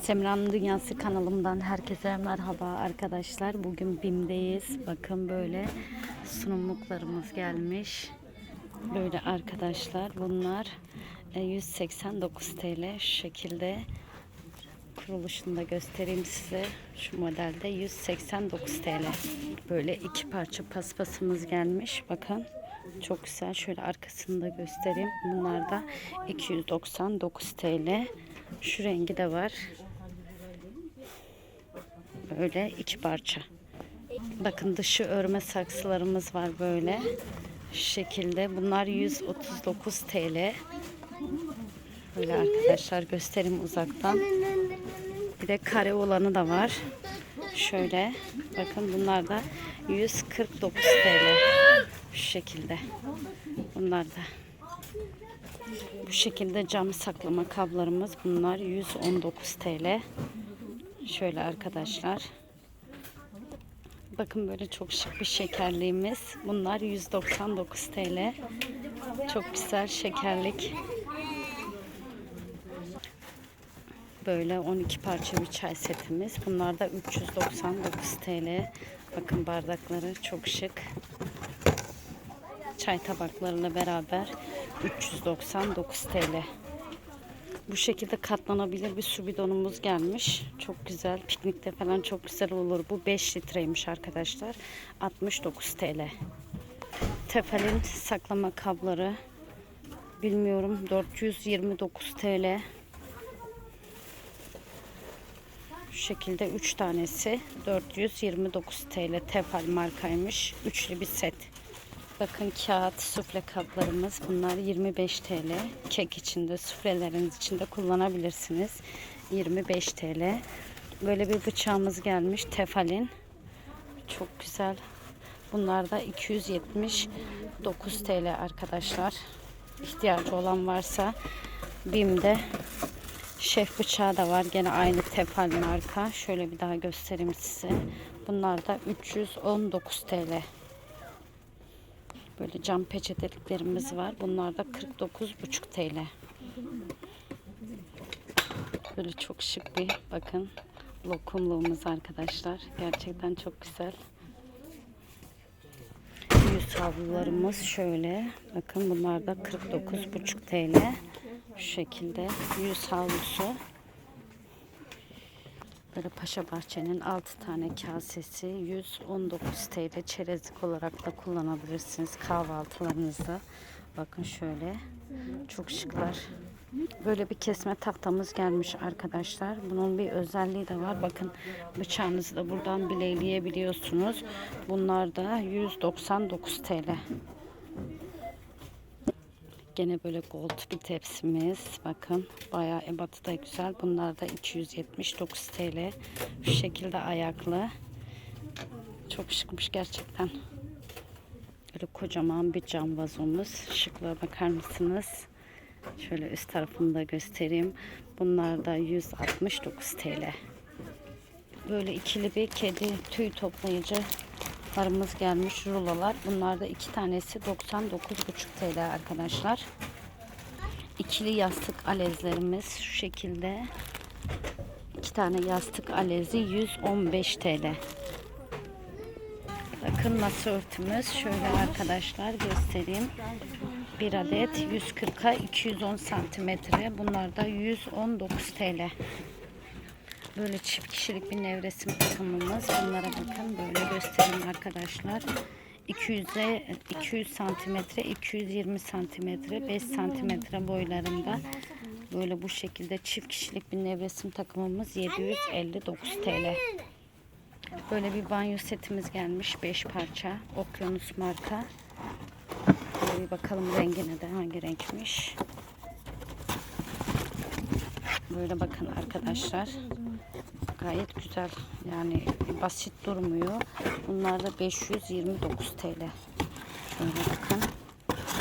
Semra'nın Dünyası kanalımdan herkese merhaba arkadaşlar. Bugün BİM'deyiz. Bakın böyle sunumluklarımız gelmiş. Böyle arkadaşlar bunlar e, 189 TL şu şekilde kuruluşunu da göstereyim size. Şu modelde 189 TL. Böyle iki parça paspasımız gelmiş. Bakın çok güzel. Şöyle arkasını da göstereyim. Bunlar da 299 TL. Şu rengi de var. Böyle iki parça. Bakın dışı örme saksılarımız var böyle. Şu şekilde. Bunlar 139 TL. Böyle arkadaşlar göstereyim uzaktan. Bir de kare olanı da var. Şöyle. Bakın bunlar da 149 TL. Şu şekilde. Bunlar da. Bu şekilde cam saklama kablarımız. Bunlar 119 TL. Şöyle arkadaşlar. Bakın böyle çok şık bir şekerliğimiz. Bunlar 199 TL. Çok güzel şekerlik. Böyle 12 parça bir çay setimiz. Bunlar da 399 TL. Bakın bardakları çok şık. Çay tabaklarıyla beraber 399 TL. Bu şekilde katlanabilir bir su bidonumuz gelmiş. Çok güzel. Piknikte falan çok güzel olur. Bu 5 litreymiş arkadaşlar. 69 TL. Tefal'in saklama kabları. Bilmiyorum 429 TL. Şu şekilde 3 tanesi 429 TL Tefal markaymış. Üçlü bir set. Bakın kağıt sufle kaplarımız. Bunlar 25 TL. Kek içinde, sufleleriniz içinde kullanabilirsiniz. 25 TL. Böyle bir bıçağımız gelmiş. Tefal'in. Çok güzel. Bunlar da 279 TL arkadaşlar. İhtiyacı olan varsa BİM'de şef bıçağı da var. Gene aynı Tefal marka. Şöyle bir daha göstereyim size. Bunlar da 319 TL. Böyle cam peçeteliklerimiz var. Bunlar da 49,5 TL. Böyle çok şık bir bakın lokumluğumuz arkadaşlar. Gerçekten çok güzel. Yüz havlularımız şöyle. Bakın bunlar da 49,5 TL. Şu şekilde yüz havlusu. Böyle Paşa Bahçe'nin 6 tane kasesi 119 TL çerezlik olarak da kullanabilirsiniz kahvaltılarınızda. Bakın şöyle çok şıklar. Böyle bir kesme tahtamız gelmiş arkadaşlar. Bunun bir özelliği de var. Bakın bıçağınızı da buradan bilekleyebiliyorsunuz. Bunlar da 199 TL. Gene böyle gold bir tepsimiz. Bakın bayağı ebatı da güzel. Bunlar da 279 TL. Şu şekilde ayaklı. Çok şıkmış gerçekten. Böyle kocaman bir cam vazomuz. Şıklığa bakar mısınız? Şöyle üst tarafını da göstereyim. Bunlar da 169 TL. Böyle ikili bir kedi tüy toplayıcı larımız gelmiş rulolar. Bunlar da iki tanesi 99,5 TL arkadaşlar. İkili yastık alezlerimiz şu şekilde. İki tane yastık alezi 115 TL. Bakın masa örtümüz şöyle arkadaşlar göstereyim. Bir adet 140'a 210 santimetre. Bunlar da 119 TL. Böyle çift kişilik bir nevresim takımımız. Bunlara bakın böyle göstereyim arkadaşlar. 200'e 200 santimetre, 220 santimetre, 5 santimetre boylarında böyle bu şekilde çift kişilik bir nevresim takımımız 759 TL. Böyle bir banyo setimiz gelmiş 5 parça. Okyanus marka. Böyle bir bakalım rengine de hangi renkmiş. Böyle bakın arkadaşlar. Gayet güzel. Yani basit durmuyor. Bunlar da 529 TL. Şöyle bakın.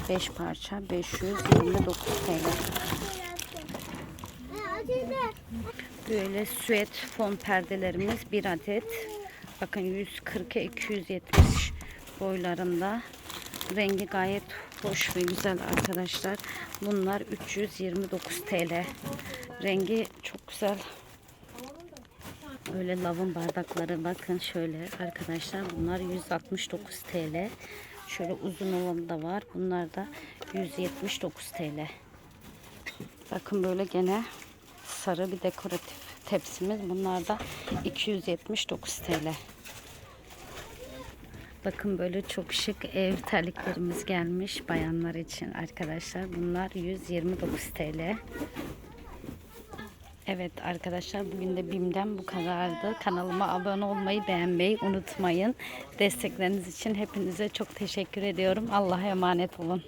5 parça 529 TL. Böyle süet fon perdelerimiz bir adet. Bakın 140'a 270 boylarında. Rengi gayet hoş ve güzel arkadaşlar. Bunlar 329 TL. Rengi çok güzel. Böyle lavın bardakları bakın şöyle arkadaşlar bunlar 169 TL. Şöyle uzun olanı da var. Bunlar da 179 TL. Bakın böyle gene sarı bir dekoratif tepsimiz. Bunlar da 279 TL. Bakın böyle çok şık ev terliklerimiz gelmiş bayanlar için arkadaşlar. Bunlar 129 TL. Evet arkadaşlar bugün de BİM'den bu kadardı. Kanalıma abone olmayı beğenmeyi unutmayın. Destekleriniz için hepinize çok teşekkür ediyorum. Allah'a emanet olun.